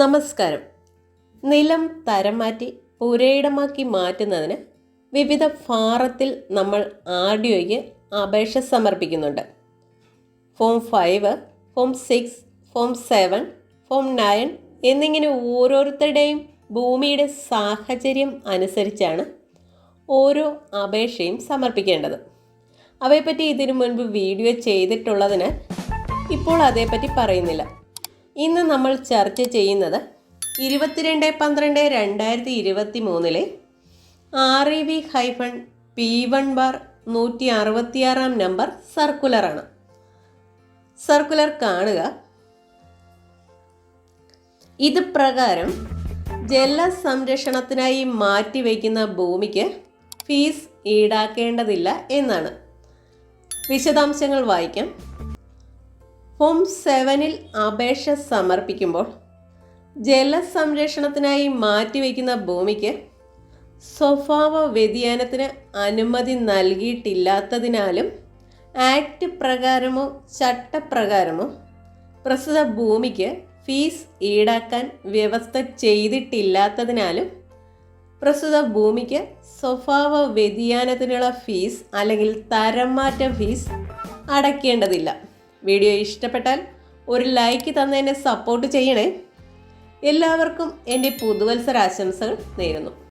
നമസ്കാരം. നിലം തരം മാറ്റി പുരയിടമാക്കി മാറ്റുന്നതിന് വിവിധ ഫാറത്തിൽ നമ്മൾ ആർ ഡി അപേക്ഷ സമർപ്പിക്കുന്നുണ്ട്. Form five form six form seven form nine എന്നിങ്ങനെ ഓരോരുത്തരുടെയും ഭൂമിയുടെ സാഹചര്യം അനുസരിച്ചാണ് ഓരോ അപേക്ഷയും സമർപ്പിക്കേണ്ടത്. അവയെപ്പറ്റി ഇതിനു മുൻപ് വീഡിയോ ചെയ്തിട്ടുള്ളതിന് ഇപ്പോൾ അതേപ്പറ്റി പറയുന്നില്ല. ഇന്ന് നമ്മൾ ചർച്ച ചെയ്യുന്നത് ഇരുപത്തിരണ്ട് പന്ത്രണ്ട് രണ്ടായിരത്തി ഇരുപത്തി മൂന്നിലെ R E V hyphen P one bar നൂറ്റി അറുപത്തിയാറാം നമ്പർ സർക്കുലറാണ്. സർക്കുലർ കാണുക. ഇത് പ്രകാരം ജലസംരക്ഷണത്തിനായി മാറ്റിവെക്കുന്ന ഭൂമിക്ക് ഫീസ് ഈടാക്കേണ്ടതില്ല എന്നാണ്. വിശദാംശങ്ങൾ വായിക്കാം. ഫോം സെവനിൽ അപേക്ഷ സമർപ്പിക്കുമ്പോൾ ജലസംരക്ഷണത്തിനായി മാറ്റിവെക്കുന്ന ഭൂമിക്ക് സ്വഭാവ വ്യതിയാനത്തിന് അനുമതി നൽകിയിട്ടില്ലാത്തതിനാലും ആക്ട് പ്രകാരമോ ചട്ടപ്രകാരമോ പ്രസ്തുത ഭൂമിക്ക് ഫീസ് ഈടാക്കാൻ വ്യവസ്ഥ ചെയ്തിട്ടില്ലാത്തതിനാലും പ്രസ്തുത ഭൂമിക്ക് സ്വഭാവ വ്യതിയാനത്തിനുള്ള ഫീസ് അല്ലെങ്കിൽ തരംമാറ്റ ഫീസ് അടയ്ക്കേണ്ടതില്ല. വീഡിയോ ഇഷ്ടപ്പെട്ടാൽ ഒരു ലൈക്ക് തന്ന് എന്നെ സപ്പോർട്ട് ചെയ്യണേ. എല്ലാവർക്കും എന്റെ പുതുവത്സര ആശംസകൾ നേരുന്നു.